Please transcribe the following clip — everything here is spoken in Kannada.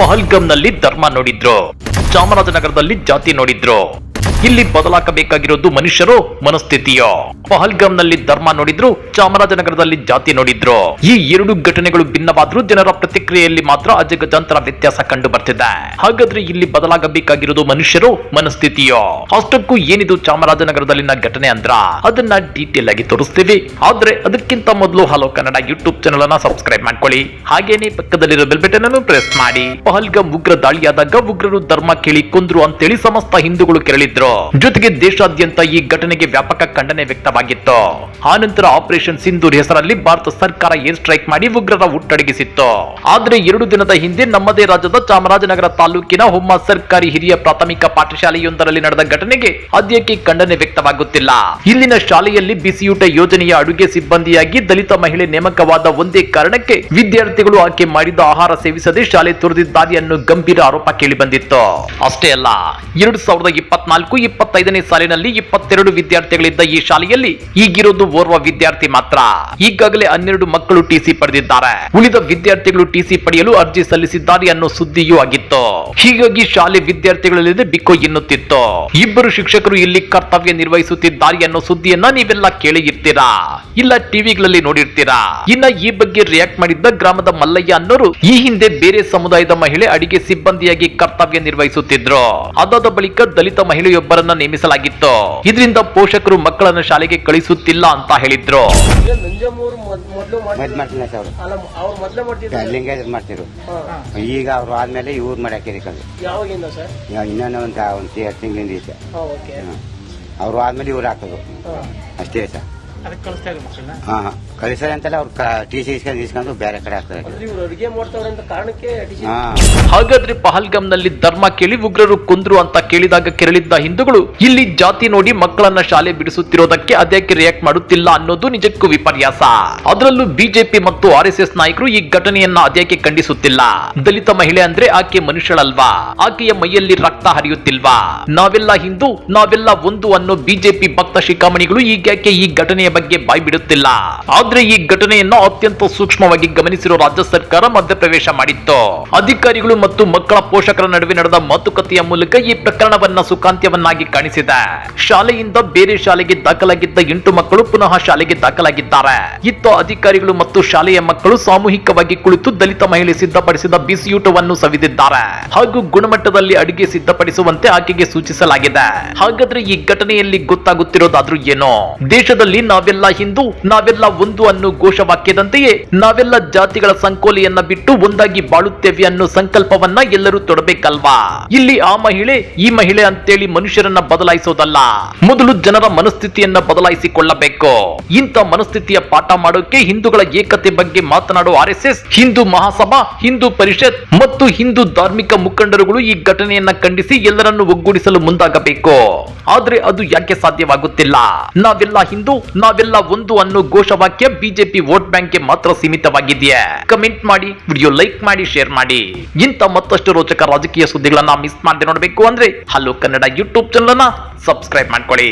ಪಹಲ್ಗಂನಲ್ಲಿ ಧರ್ಮ ನೋಡಿದ್ರು ಚಾಮರಾಜನಗರದಲ್ಲಿ ಜಾತಿ ನೋಡಿದ್ರು. ಇಲ್ಲಿ ಬದಲಾಗಬೇಕಾಗಿರೋದು ಮನುಷ್ಯರು ಮನಸ್ಥಿತಿಯೋ? ಪಹಲ್ಗಾಮ್ನಲ್ಲಿ ಧರ್ಮ ನೋಡಿದ್ರು, ಚಾಮರಾಜನಗರದಲ್ಲಿ ಜಾತಿ ನೋಡಿದ್ರು. ಈ ಎರಡು ಘಟನೆಗಳು ಭಿನ್ನವಾದ್ರೂ ಜನರ ಪ್ರತಿಕ್ರಿಯೆಯಲ್ಲಿ ಮಾತ್ರ ಅಜಗಜಾಂತರ ವ್ಯತ್ಯಾಸ ಕಂಡು ಬರ್ತಿದೆ ಹಾಗಾದ್ರೆ ಇಲ್ಲಿ ಬದಲಾಗಬೇಕಾಗಿರೋದು ಮನುಷ್ಯರು ಮನಸ್ಥಿತಿಯೋ? ಅಷ್ಟಕ್ಕೂ ಏನಿದು ಚಾಮರಾಜನಗರದಲ್ಲಿನ ಘಟನೆ ಅಂದ್ರ? ಅದನ್ನ ಡೀಟೇಲ್ ಆಗಿ ತೋರಿಸ್ತೀವಿ. ಆದ್ರೆ ಅದಕ್ಕಿಂತ ಮೊದಲು ಹಲೋ ಕನ್ನಡ ಯೂಟ್ಯೂಬ್ ಚಾನಲ್ ಅನ್ನ ಸಬ್ಸ್ಕ್ರೈಬ್ ಮಾಡ್ಕೊಳ್ಳಿ. ಹಾಗೇನೆ ಪಕ್ಕದಲ್ಲಿರೋ ಬೆಲ್ ಬಟನ್ ಅನ್ನು ಪ್ರೆಸ್ ಮಾಡಿ. ಪಹಲ್ಗಾಮ್ ಉಗ್ರ ದಾಳಿಯಾದಾಗ ಉಗ್ರರು ಧರ್ಮ ಕೇಳಿ ಕೊಂದ್ರು ಅಂತೇಳಿ ಸಮಸ್ತ ಹಿಂದೂಗಳು ಕೆರಳಿದ್ರು ಜೊತೆಗೆ ದೇಶಾದ್ಯಂತ ಈ ಘಟನೆಗೆ ವ್ಯಾಪಕ ಖಂಡನೆ ವ್ಯಕ್ತವಾಗಿತ್ತು. ಆನಂತರ ಆಪರೇಷನ್ ಸಿಂಧೂರ್ ಹೆಸರಲ್ಲಿ ಭಾರತ ಸರ್ಕಾರ ಏರ್ ಸ್ಟ್ರೈಕ್ ಮಾಡಿ ಉಗ್ರರ ಹುಟ್ಟಡಗಿಸಿತ್ತು ಆದ್ರೆ ಎರಡು ದಿನದ ಹಿಂದೆ ನಮ್ಮದೇ ರಾಜ್ಯದ ಚಾಮರಾಜನಗರ ತಾಲೂಕಿನ ಹೊಮ್ಮ ಸರ್ಕಾರಿ ಹಿರಿಯ ಪ್ರಾಥಮಿಕ ಪಾಠಶಾಲೆಯೊಂದರಲ್ಲಿ ನಡೆದ ಘಟನೆಗೆ ಅದ್ಯಕ್ಕೆ ಖಂಡನೆ ವ್ಯಕ್ತವಾಗುತ್ತಿಲ್ಲ. ಇಲ್ಲಿನ ಶಾಲೆಯಲ್ಲಿ ಬಿಸಿಯೂಟ ಯೋಜನೆಯ ಅಡುಗೆ ಸಿಬ್ಬಂದಿಯಾಗಿ ದಲಿತ ಮಹಿಳೆ ನೇಮಕವಾದ ಒಂದೇ ಕಾರಣಕ್ಕೆ ವಿದ್ಯಾರ್ಥಿಗಳು ಆಕೆ ಮಾಡಿದ ಆಹಾರ ಸೇವಿಸದೆ ಶಾಲೆ ತೊರೆದಿದ್ದಾರೆ ಅನ್ನೋ ಗಂಭೀರ ಆರೋಪ ಕೇಳಿಬಂದಿತ್ತು. ಅಷ್ಟೇ ಅಲ್ಲ, ಎರಡು ಸಾವಿರದ ಇಪ್ಪತ್ನಾಲ್ಕು ಇಪ್ಪತ್ತೈದನೇ ಸಾಲಿನಲ್ಲಿ ಇಪ್ಪತ್ತೆರಡು ವಿದ್ಯಾರ್ಥಿಗಳಿದ್ದ ಈ ಶಾಲೆಯಲ್ಲಿ ಈಗಿರೋದು ಓರ್ವ ವಿದ್ಯಾರ್ಥಿ ಮಾತ್ರ. ಈಗಾಗಲೇ ಹನ್ನೆರಡು ಮಕ್ಕಳು ಟಿಸಿ ಪಡೆದಿದ್ದಾರೆ. ಉಳಿದ ವಿದ್ಯಾರ್ಥಿಗಳು ಟಿಸಿ ಪಡೆಯಲು ಅರ್ಜಿ ಸಲ್ಲಿಸಿದ್ದಾರೆ ಅನ್ನೋ ಸುದ್ದಿಯೂ ಆಗಿತ್ತು. ಹೀಗಾಗಿ ಶಾಲೆ ವಿದ್ಯಾರ್ಥಿಗಳಲ್ಲಿ ಬಿಕ್ಕೋ ಎನ್ನುತ್ತಿತ್ತು. ಇಬ್ಬರು ಶಿಕ್ಷಕರು ಇಲ್ಲಿ ಕರ್ತವ್ಯ ನಿರ್ವಹಿಸುತ್ತಿದ್ದಾರೆ ಅನ್ನೋ ಸುದ್ದಿಯನ್ನ ನೀವೆಲ್ಲ ಕೇಳಿ ಇರ್ತೀರಾ ಇಲ್ಲ ಟಿವಿಗಳಲ್ಲಿ ನೋಡಿರ್ತೀರಾ? ಇನ್ನ ಈ ಬಗ್ಗೆ ರಿಯಾಕ್ಟ್ ಮಾಡಿದ್ದ ಗ್ರಾಮದ ಮಲ್ಲಯ್ಯ ಅನ್ನೋರು ಈ ಹಿಂದೆ ಬೇರೆ ಸಮುದಾಯದ ಮಹಿಳೆ ಅಡಿಗೆ ಸಿಬ್ಬಂದಿಯಾಗಿ ಕರ್ತವ್ಯ ನಿರ್ವಹಿಸುತ್ತಿದ್ರು. ಅದಾದ ಬಳಿಕ ದಲಿತ ಮಹಿಳೆಯೊಬ್ಬರನ್ನ ನೇಮಿಸಲಾಗಿತ್ತು. ಇದರಿಂದ ಪೋಷಕರು ಮಕ್ಕಳನ್ನ ಶಾಲೆಗೆ ಕಳಿಸುತ್ತಿಲ್ಲ ಅಂತ ಹೇಳಿದ್ರು. ಈಗ ಮಾಡಿ ಅವರು. ಆದ್ಮೇಲೆ ಇವ್ರು ಮಾಡಕ್ಕೆ ಯಾವಾಗಿಂದ ಸರ್? ಇನ್ನೊಂದು ಒಂದು ಒಂದು ತಿಂಗಳಿಂದ ಇದೆ ಓಕೆ. ಅವರು ಆದ್ಮೇಲೆ ಇವ್ರು ಹಾಕೋದು. ಅಷ್ಟೇ ಸರ್. ಅದಕ್ಕೆ ಕಳಿಸ್ತಾ ಇದ್ರು ಮಕ್ಕಳನ್ನ. ಹಾ ಕಳಿಸ್ತಾರೆ ಅಂತಲ್ಲ ಅವ್ರು ಟಿ ಸಿ ಇಸ್ಕೊಂಡು ಇಸ್ಕೊಂಡು ಬೇರೆ ಕಡೆ ಹಾಕ್ತಾರೆ. ಅಂದ್ರೆ ಇವ್ರು ಅಡುಗೆ ಮಾಡ್ತಾವ್ರೆ ಅಂತ ಕಾರಣಕ್ಕೆ ಡಿಸಿ ಹಾ. ಹಾಗಾದ್ರೆ ಪಹಲ್ಗಾಮ್ನಲ್ಲಿ ಧರ್ಮ ಕೇಳಿ ಉಗ್ರರು ಕೊಂದ್ರು ಅಂತ ಕೇಳಿದಾಗ ಕೆರಳಿದ್ದ ಹಿಂದೂಗಳು? ಇಲ್ಲಿ ಜಾತಿ ನೋಡಿ ಮಕ್ಕಳನ್ನ ಶಾಲೆ ಬಿಡಿಸುತ್ತಿರೋದಕ್ಕೆ ಅದ್ಯಾಕೆ ರಿಯಾಕ್ಟ್ ಮಾಡುತ್ತಿಲ್ಲ ಅನ್ನೋದು ನಿಜಕ್ಕೂ ವಿಪರ್ಯಾಸ. ಅದರಲ್ಲೂ ಬಿಜೆಪಿ ಮತ್ತು ಆರ್ ಎಸ್ ಎಸ್ ನಾಯಕರು ಈ ಘಟನೆಯನ್ನ ಅದ್ಯಾಕೆ ಖಂಡಿಸುತ್ತಿಲ್ಲ? ದಲಿತ ಮಹಿಳೆ ಅಂದ್ರೆ ಆಕೆ ಮನುಷ್ಯಳಲ್ವಾ? ಆಕೆಯ ಮೈಯಲ್ಲಿ ರಕ್ತ ಹರಿಯುತ್ತಿಲ್ವಾ? ನಾವೆಲ್ಲ ಹಿಂದೂ ನಾವೆಲ್ಲ ಒಂದು ಅನ್ನೋ ಬಿಜೆಪಿ ಭಕ್ತ ಶಿಖಾಮಣಿಗಳು ಈಗ್ಯಾಕೆ ಈ ಘಟನೆಯ ಬಗ್ಗೆ ಬಾಯ್ ಬಿಡುತ್ತಿಲ್ಲ ಆದ್ರೆ ಈ ಘಟನೆಯನ್ನು ಅತ್ಯಂತ ಸೂಕ್ಷ್ಮವಾಗಿ ಗಮನಿಸಿರುವ ರಾಜ್ಯ ಸರ್ಕಾರ ಮಧ್ಯಪ್ರವೇಶ ಮಾಡಿತ್ತು. ಅಧಿಕಾರಿಗಳು ಮತ್ತು ಮಕ್ಕಳ ಪೋಷಕರ ನಡುವೆ ನಡೆದ ಮಾತುಕತೆಯ ಮೂಲಕ ಈ ಪ್ರಕರಣವನ್ನ ಸುಖಾಂತ್ಯವನ್ನಾಗಿ ಕಾಣಿಸಿದೆ. ಶಾಲೆಯಿಂದ ಬೇರೆ ಶಾಲೆಗೆ ದಾಖಲಾಗಿದ್ದ ಎಂಟು ಮಕ್ಕಳು ಪುನಃ ಶಾಲೆಗೆ ದಾಖಲಾಗಿದ್ದಾರೆ. ಇತ್ತ ಅಧಿಕಾರಿಗಳು ಮತ್ತು ಶಾಲೆಯ ಮಕ್ಕಳು ಸಾಮೂಹಿಕವಾಗಿ ಕುಳಿತು ದಲಿತ ಮಹಿಳೆ ಸಿದ್ಧಪಡಿಸಿದ ಬಿಸಿಯೂಟವನ್ನು ಸವಿದಿದ್ದಾರೆ. ಹಾಗೂ ಗುಣಮಟ್ಟದಲ್ಲಿ ಅಡಿಗೆ ಸಿದ್ಧಪಡಿಸುವಂತೆ ಆಕೆಗೆ ಸೂಚಿಸಲಾಗಿದೆ. ಹಾಗಾದ್ರೆ ಈ ಘಟನೆಯಲ್ಲಿ ಗೊತ್ತಾಗುತ್ತಿರೋದಾದ್ರೂ ಏನೋ? ದೇಶದಲ್ಲಿ ನಾವೆಲ್ಲ ಹಿಂದೂ, ನಾವೆಲ್ಲ ಒಂದು ಅನ್ನು ಘೋಷವಾಕ್ಯದಂತೆಯೇ ನಾವೆಲ್ಲ ಜಾತಿಗಳ ಸಂಕೋಲೆಯನ್ನ ಬಿಟ್ಟು ಒಂದಾಗಿ ಬಾಳುತ್ತೇವೆ ಅನ್ನೋ ಸಂಕಲ್ಪವನ್ನ ಎಲ್ಲರೂ ತೊಡಬೇಕಲ್ವಾ? ಇಲ್ಲಿ ಆ ಮಹಿಳೆ, ಈ ಮಹಿಳೆ ಅಂತೇಳಿ ಮನುಷ್ಯರನ್ನ ಬದಲಾಯಿಸೋದಲ್ಲ. ಮೊದಲು ಜನರ ಮನಸ್ಥಿತಿಯನ್ನ ಬದಲಾಯಿಸಿಕೊಳ್ಳಬೇಕು. ಇಂಥ ಮನಸ್ಥಿತಿಯ ಪಾಠ ಮಾಡೋಕೆ ಹಿಂದೂಗಳ ಏಕತೆ ಬಗ್ಗೆ ಮಾತನಾಡುವ ಆರ್ ಹಿಂದೂ ಮಹಾಸಭಾ, ಹಿಂದೂ ಪರಿಷತ್ ಮತ್ತು ಹಿಂದೂ ಧಾರ್ಮಿಕ ಮುಖಂಡರುಗಳು ಈ ಘಟನೆಯನ್ನ ಖಂಡಿಸಿ ಎಲ್ಲರನ್ನು ಒಗ್ಗೂಡಿಸಲು ಮುಂದಾಗಬೇಕು. ಆದ್ರೆ ಅದು ಯಾಕೆ ಸಾಧ್ಯವಾಗುತ್ತಿಲ್ಲ? ನಾವೆಲ್ಲ ಹಿಂದೂ ನಾವೆಲ್ಲ ಒಂದು ಅನ್ನೋ ಘೋಷವಾಕ್ಯ ಬಿಜೆಪಿ ವೋಟ್ ಬ್ಯಾಂಕ್ಗೆ ಮಾತ್ರ ಸೀಮಿತವಾಗಿದೆಯೇ? ಕಮೆಂಟ್ ಮಾಡಿ ವಿಡಿಯೋ ಲೈಕ್ ಮಾಡಿ ಶೇರ್ ಮಾಡಿ. ಇಂಥ ಮತ್ತಷ್ಟು ರೋಚಕ ರಾಜಕೀಯ ಸುದ್ದಿಗಳನ್ನ ಮಿಸ್ ಮಾಡದೆ ನೋಡಬೇಕು ಅಂದ್ರೆ ಹಲೋ ಕನ್ನಡ ಯೂಟ್ಯೂಬ್ ಚಾನಲ್ ಅನ್ನ ಸಬ್ಸ್ಕ್ರೈಬ್ ಮಾಡ್ಕೊಳ್ಳಿ.